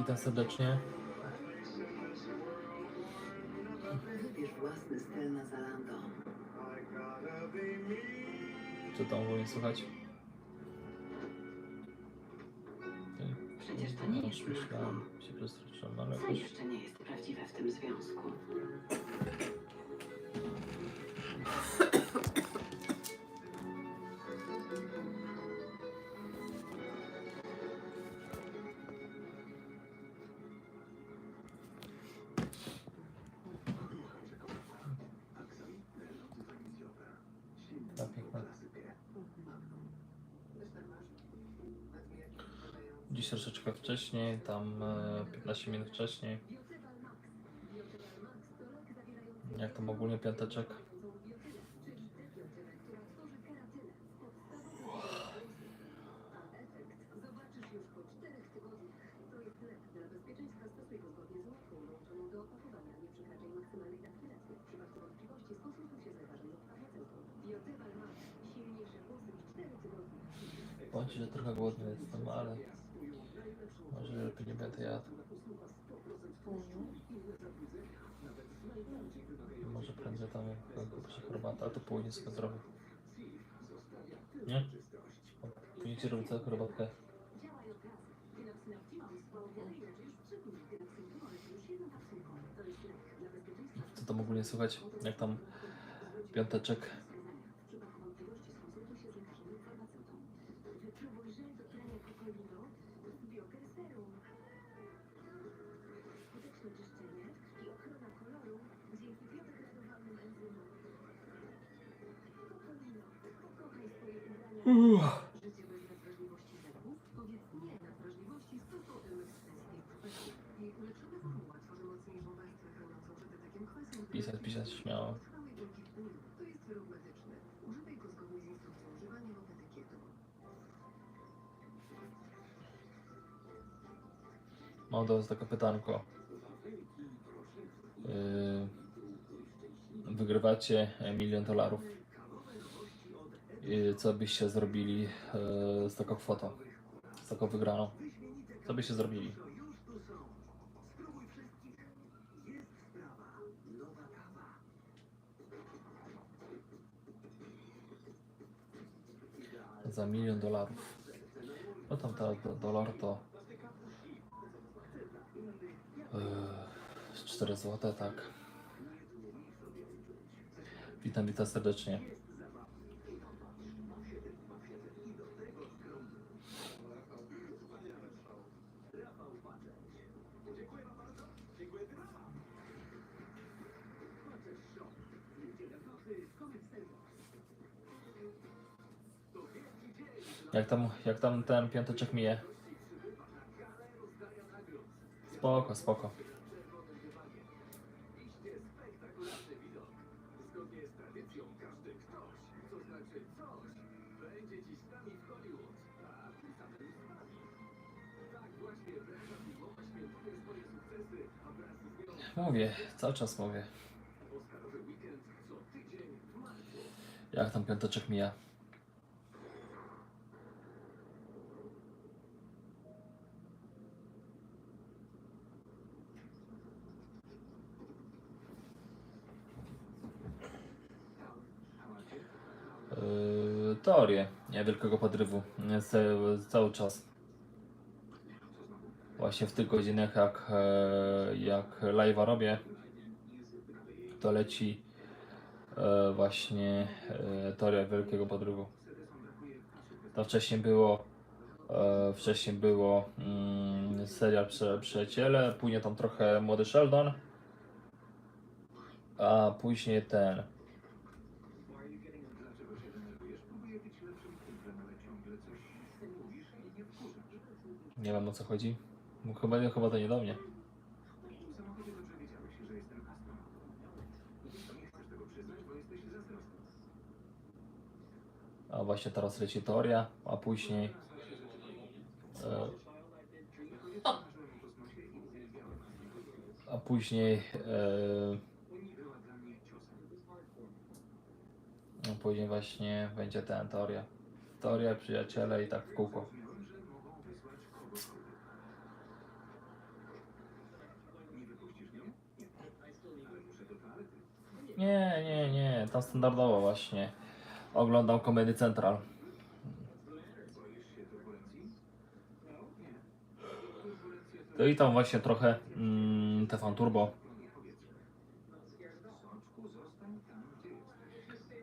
Witam serdecznie. Wybierz własny styl na Zalando. Co tam ogólnie słychać? Przecież to nie jest myślałem, się przestraszyłem, ale Co jakoś... jeszcze nie jest prawdziwe w tym związku? Troszeczkę wcześniej, tam e, 15 minut wcześniej. Jak tam ogólnie piąteczek? Bądź, że trochę głodny jestem, ale lepiej nie będę jadł. Może prędzej tam kupię się herbatę, ale to później sobie zrobię. Nie? Później ci robię całą herbatkę. Co tam ogólnie słychać? Jak tam piąteczek? Pisać, pisać śmiało. Mam do Was pytanko. Yy, wygrywacie milion dolarów. I co byście zrobili yy, z taką kwotą? Z taką wygraną? Co byście zrobili? Za milion dolarów. No tam ta do, dolar to yy, 4 zł, tak. Witam, witam serdecznie. Jak tam, jak tam ten piąteczek mije? Spoko, spoko. Mówię, cały czas mówię. Jak tam piąteczek mija? Yy, teorię niewielkiego podrywu cały, czas. Właśnie w tych godzinach jak, e, jak live'a robię, to leci e, właśnie e, teoria wielkiego podrywu. To wcześniej było wcześniej było mm, serial Prze Przyjaciele, później tam trochę Młody Sheldon, a później ten Nie wiem o co chodzi. Chyba, chyba to nie do mnie. A właśnie teraz leci teoria, a później. E, a później. E, a później właśnie będzie ten teoria. Teoria, przyjaciele i tak w kółko. Nie, nie, nie, tam standardowo właśnie. Oglądam Comedy Central. To i tam właśnie trochę mm, TV Turbo.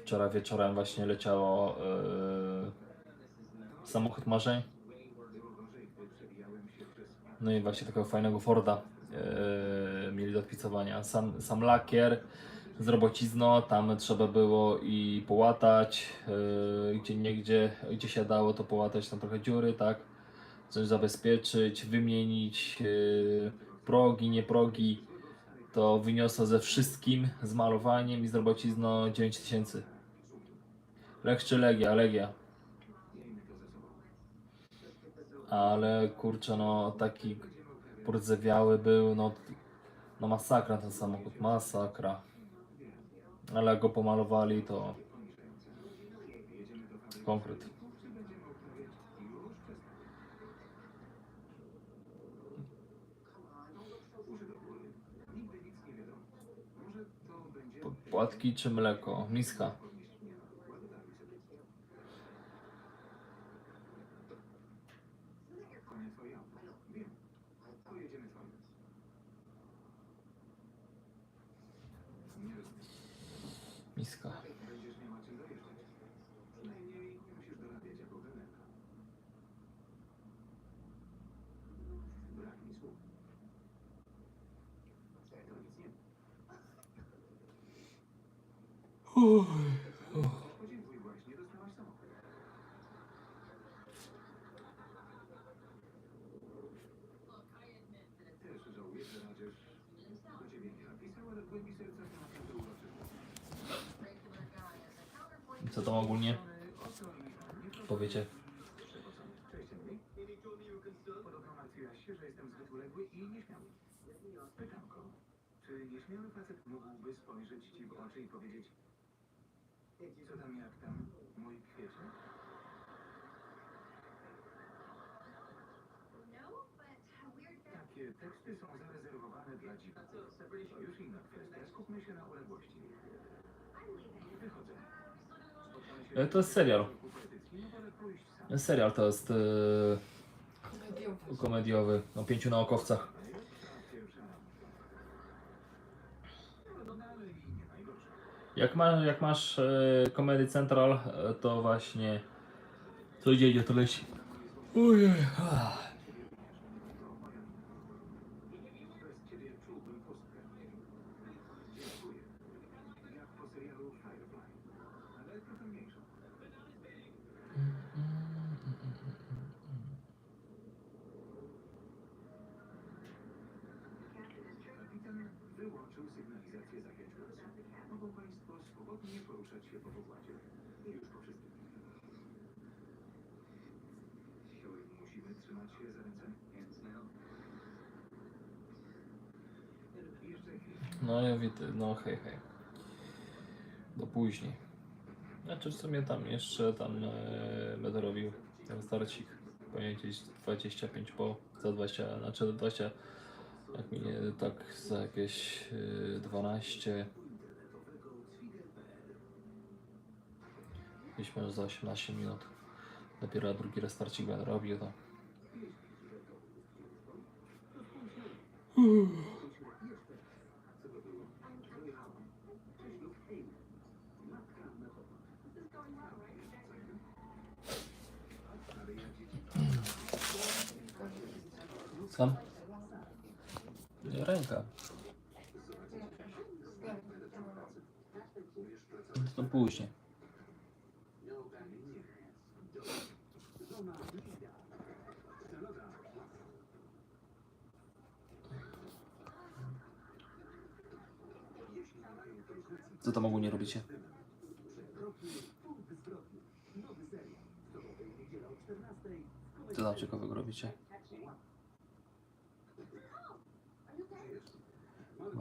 Wczoraj wieczorem właśnie leciało yy, Samochód Marzeń. No i właśnie takiego fajnego Forda yy, mieli do odpicowania. Sam, sam lakier z robocizno, tam trzeba było i połatać, yy, gdzie niegdzie, gdzie się dało to połatać tam trochę dziury, tak? Coś zabezpieczyć, wymienić yy, progi, nie progi. To wyniosło ze wszystkim, z malowaniem i z robocizno 9000. Lech czy Legia? Legia. Ale kurczę, no taki pordzewiały był, no, no masakra ten samochód, masakra. Ale jak go pomalowali, to konkret. Płatki czy mleko? Miska. Co tam ogólnie powiecie? Nieśmiały. Pytanko, czy nieśmiały facet mógłby spojrzeć ci w oczy i powiedzieć Co tam, jak tam, mój kwiecie? Takie teksty są zarezerwowane dla. To już inna kwestia. Skupmy się na uległości. Wychodzę. E, To jest serial. no. Serial to jest e, komediowy o pięciu naukowcach. Jak, ma, jak masz e, Comedy Central, e, to właśnie codziennie to leci. Ojej. ah. Jak po serialu Firefly, ale trochę mniejsza. Kapitan Mogą Państwo swobodnie poruszać się po pokładzie. Już po wszystkim. Musimy trzymać się za ręce. No ja widzę, no hej hej. Do później. Znaczy w sumie tam jeszcze tam e, będę robił ten starcik. Powinien gdzieś 25 po, za 20, znaczy 20, jak mi nie, tak za jakieś e, 12. Gdzieś może za 18 minut. Dopiero drugi restarcik będę robił to. Sam? Ręka. To później. Co tam ogólnie robicie? Co tam ciekawego robicie?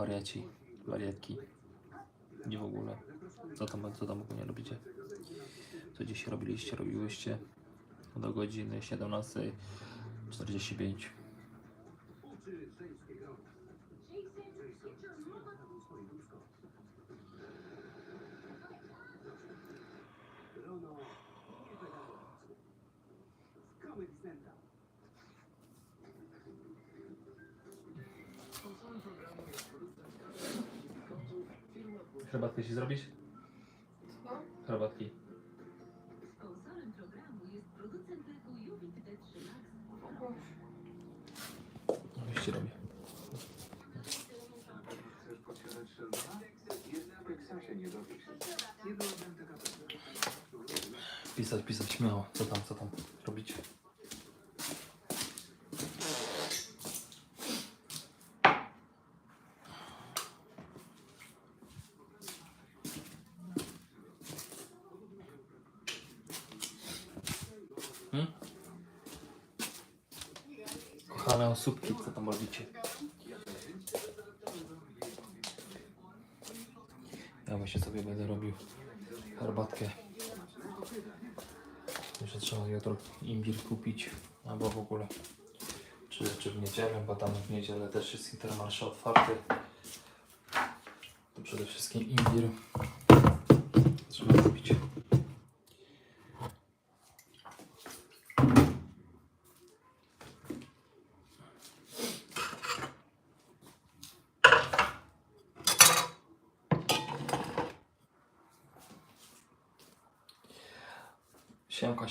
Wariaci, wariatki. Nie w ogóle. Co tam, co tam ogólnie robicie? Co dziś robiliście, robiłyście? Do godziny 17.45. Herbatkę ci zrobić? Co? Herbatki. Sponsorem programu jest producent leku Juvit D3 Max. Już ci robię. Chcesz posiadać Sheldona? Jest w Teksasie, nie dowiesz. Pisać, pisać śmiało. Co tam, co tam robić? Hmm? Kochane osóbki, co tam robicie? Ja właśnie sobie będę robił herbatkę. Jeszcze trzeba jutro imbir kupić, albo w ogóle. Czy, czy w niedzielę, bo tam w niedzielę też jest Intermarché otwarty. To przede wszystkim imbir trzeba kupić.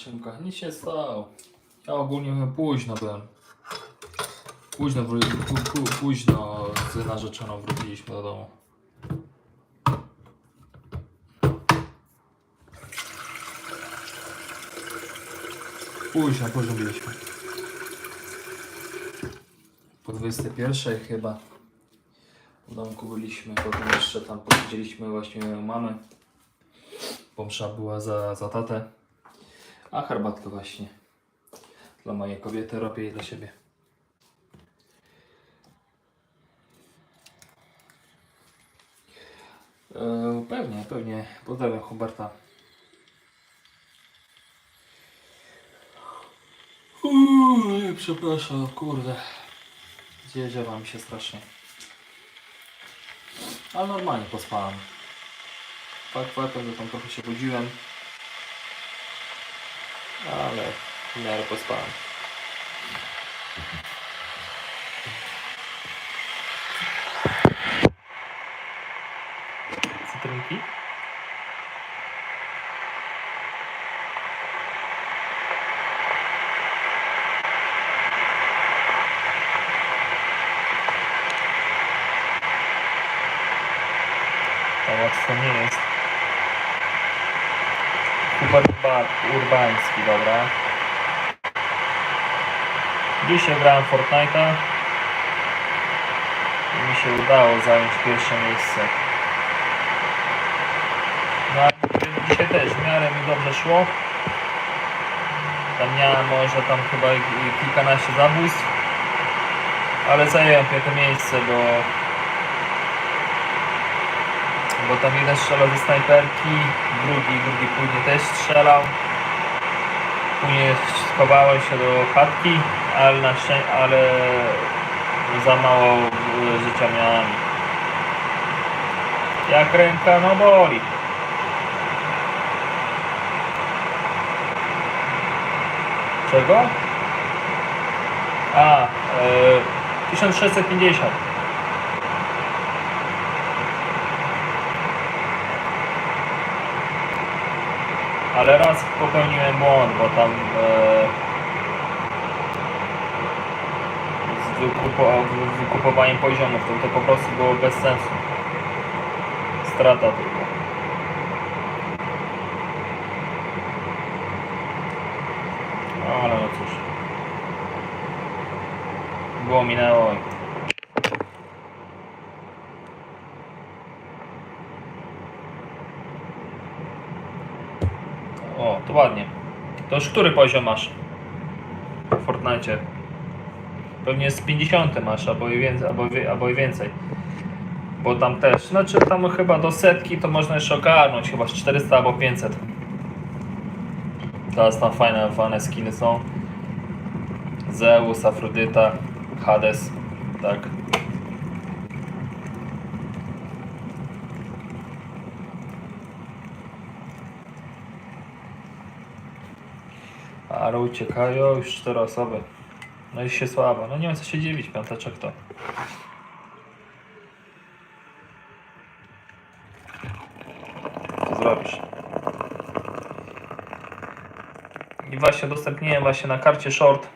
Siemka, nic się stało. Ja ogólnie późno byłem. Późno, późno z narzeczoną wróciliśmy do domu. Późno, byliśmy. Po 21 chyba w domku byliśmy, potem jeszcze tam posiedzieliśmy właśnie u mamy. Bo msza była za, za tatę. A herbatkę właśnie dla mojej kobiety robię i dla siebie. E, pewnie, pewnie. Pozdrawiam Huberta. Uuu, przepraszam, kurde. Zjeżdża mi się strasznie. Ale normalnie pospałem. Fakt faktem, że tam trochę się budziłem. Ale w miarę pospałem. Cytrynki? Urbański, dobra. Dzisiaj grałem Fortnite'a i mi się udało zająć pierwsze miejsce. No ale dzisiaj też w miarę mi dobrze szło. Tam miałem może tam chyba kilkanaście zabójstw, ale zająłem piąte miejsce, bo bo tam jeden strzelał ze snajperki, drugi, drugi później też strzelał. Później schowałem się do chatki, ale na ale za mało e, życia miałem. Jak ręka, no boli. Czego? A, e, 1650. Ale raz popełniłem błąd, bo tam e, z wykupo, wy- wykupowaniem poziomów to, to po prostu było bez sensu. Strata tylko. No ale no cóż. Było minęło. O, to ładnie. To już który poziom masz? W Fortnite. Pewnie z 50 masz, albo i więcej, albo, albo i więcej. Bo tam też, znaczy tam chyba do setki to można jeszcze ogarnąć, chyba z 400 albo 500. Teraz tam fajne, fajne skiny są. Zeus, Afrodyta, Hades, tak. Ale uciekają już cztery osoby. No i się słabo. No nie ma co się dziwić, piąteczek to. Co zrobisz? I właśnie udostępniłem właśnie na karcie short.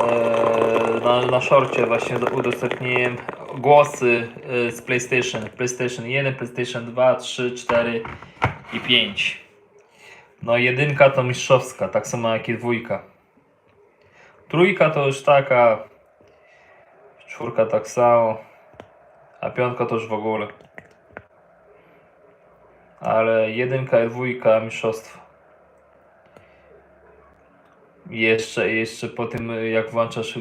Eee, na, na shorcie właśnie udostępniłem głosy e, z PlayStation. PlayStation 1, PlayStation 2, 3, 4 i 5. No jedynka to mistrzowska, tak samo jak i dwójka. Trójka to już taka. Czwórka tak samo. A piątka to już w ogóle. Ale jedynka i dwójka mistrzostwo. Jeszcze, jeszcze po tym jak włączasz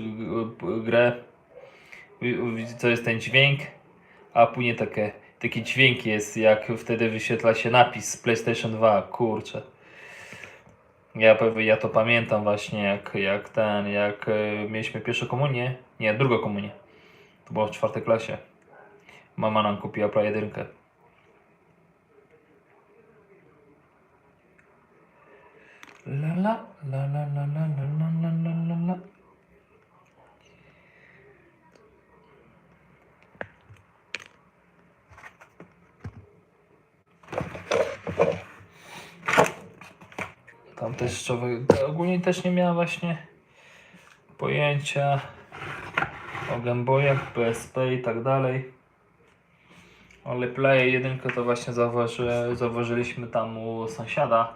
grę, to jest ten dźwięk, a później takie, taki dźwięk jest, jak wtedy wyświetla się napis PlayStation 2, kurczę. Ja, ja to pamiętam właśnie, jak, jak ten, jak y, mieliśmy pierwszą komunię, nie, drugą komunię. To było w czwartej klasie. Mama nam kupiła pra jedynkę. La la la la la la la la la la la la. Tam też człowiek, ogólnie też nie miałem właśnie pojęcia o Gameboyach, PSP i tak dalej. Ale Play 1 to właśnie zauważy, zauważyliśmy tam u sąsiada.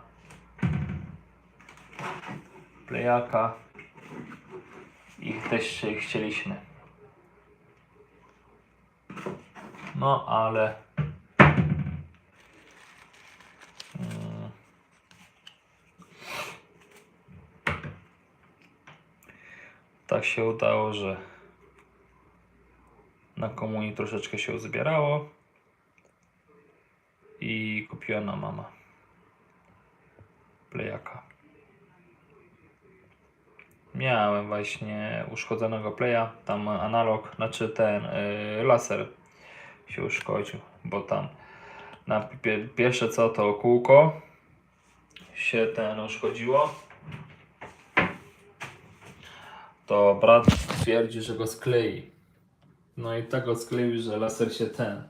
Playaka. I też chcieliśmy. No ale. Mm. Tak się udało, że na komunii troszeczkę się uzbierało i kupiła nam mama playaka. Miałem właśnie uszkodzonego playa, tam analog, znaczy ten y, laser się uszkodził, bo tam na pie, pierwsze co to kółko się ten uszkodziło. To brat twierdzi, że go sklei. No i tak go skleił, że laser się ten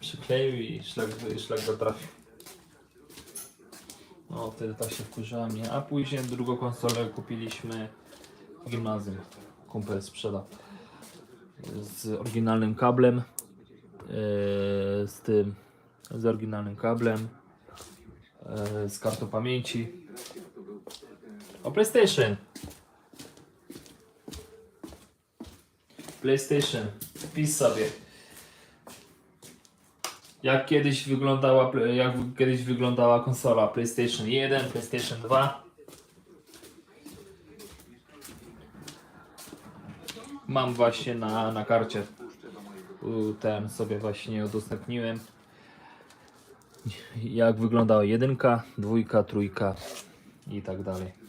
przykleił i szlak, szlak go trafił. No wtedy tak się wkurzała mnie. A później drugą konsolę kupiliśmy w gimnazjum. Kumpel sprzedał. Z oryginalnym kablem. Yy, z tym. Z oryginalnym kablem. Yy, z kartą pamięci. O PlayStation. PlayStation. Wpisz sobie. Jak kiedyś wyglądała, jak kiedyś wyglądała konsola PlayStation 1, PlayStation 2. Mam właśnie na, na karcie. Ten sobie właśnie udostępniłem. Jak wyglądała jedynka, dwójka, trójka i tak dalej.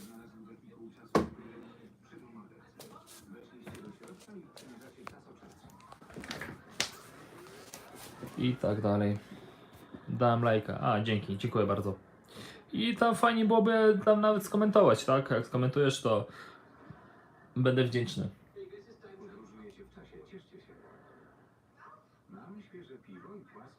I tak dalej. Dałem lajka. A, dzięki, dziękuję bardzo. I tam fajnie byłoby tam nawet skomentować, tak? Jak skomentujesz, to będę wdzięczny. Mam świeże piwo i płaski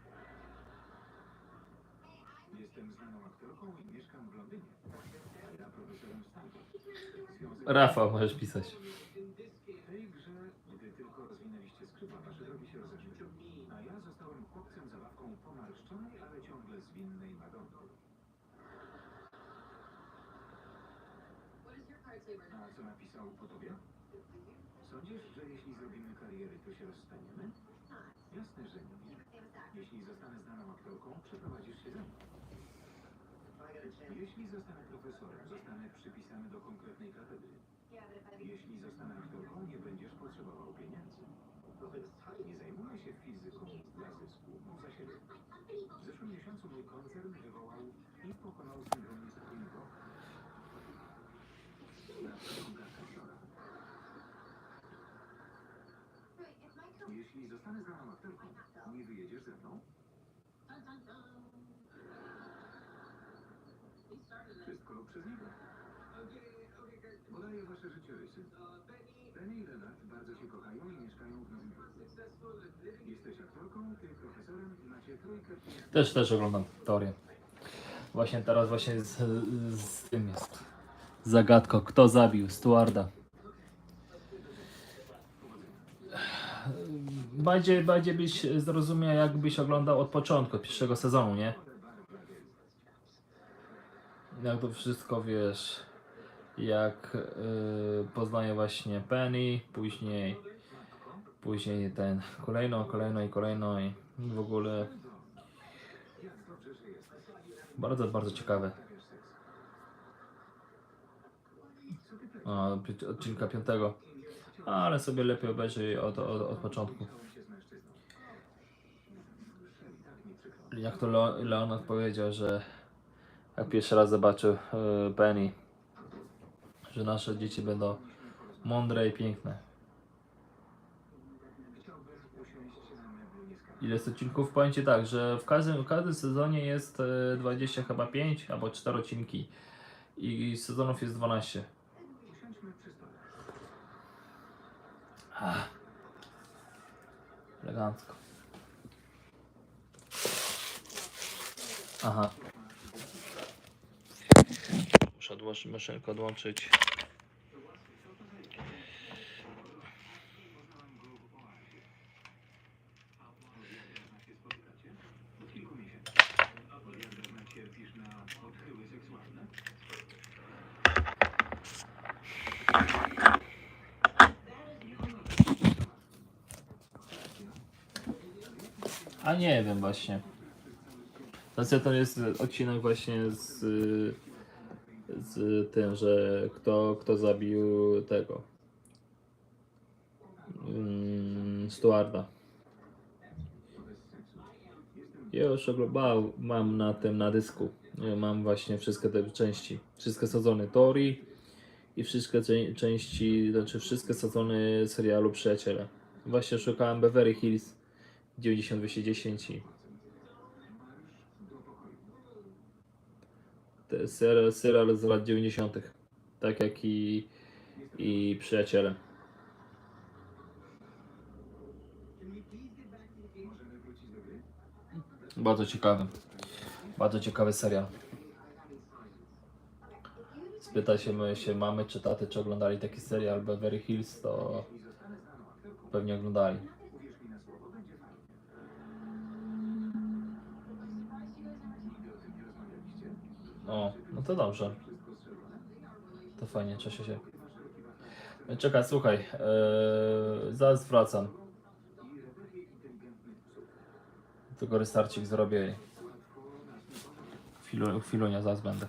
Jestem znaną aktorką i mieszkam w Londynie. Ja. Związek Rafał, możesz pisać. w tej grze, gdy tylko rozwinęliście skrzydła, wasze drogi się rozeszły. A ja zostałem chłopcem zabawką pomarszczonej, ale ciągle zwinnej Madonny. A co napisał po tobie? Sądzisz, że jeśli zrobimy kariery, to się rozstaniemy? Jasne, że nie. Jeśli zostanę znaną aktorką, przeprowadzisz się ze mną. Jeśli zostanę profesorem, zostanę przypisany do konkretnej katedry. Jeśli zostanę aktorką, nie będziesz potrzebował pieniędzy. Nie zajmuję się fizyką dla zysku, mów za siebie. W zeszłym miesiącu mój koncern wywołał i pokonał syndrom niespokojnego. Kasiora. Jeśli zostanę znaną aktorką, nie wyjedziesz ze mną? Wszystko przez niego. Podaję wasze życiorysy. Penny i Leonard bardzo się kochają i mieszkają w Nowym Jorku. Jesteś aktorką, ty profesorem i macie trójkę pieniędzy. Też, też oglądam teorię. Właśnie teraz właśnie z, z tym jest. Zagadką, kto zabił Stewarda. Bardziej, bardziej byś zrozumiał, jakbyś oglądał od początku, pierwszego sezonu, nie? Jak to wszystko wiesz, jak yy, poznaje właśnie Penny, później, później ten kolejno, kolejno i kolejno i w ogóle bardzo, bardzo ciekawe. O, odcinka piątego. Ale sobie lepiej obejrzyj od, od, od początku. Jak to Leo- Leonard powiedział, że jak pierwszy raz zobaczył e, Penny, że nasze dzieci będą mądre i piękne. Ile jest odcinków? Powiem Ci tak, że w każdym, w każdym sezonie jest e, 20 chyba 5 albo 4 odcinki i sezonów jest 12. Usiądźmy przy stole. Ach. Elegancko. Aha. Muszę maszynkę, odłączyć. A nie wiem właśnie. Znaczy to jest odcinek właśnie z, z tym, że kto, kto zabił tego mm, Stewarda. Ja już oglądał, mam na tym na dysku. Mam właśnie wszystkie te części, wszystkie sezony Tori i wszystkie części, znaczy wszystkie sezony serialu Przyjaciele. Właśnie szukałem Beverly Hills 9210 i serial, serial z lat 90. Tak jak i, i Przyjaciele. Bardzo ciekawy. Bardzo ciekawy serial. Spyta się, się mamy czy taty, czy oglądali taki serial Beverly Hills, to pewnie oglądali. o no to dobrze. To fajnie, cieszę się. Czekaj, słuchaj, ee, zaraz wracam. Tylko restarcik zrobię. Chwilu, chwilunia, zaraz będę.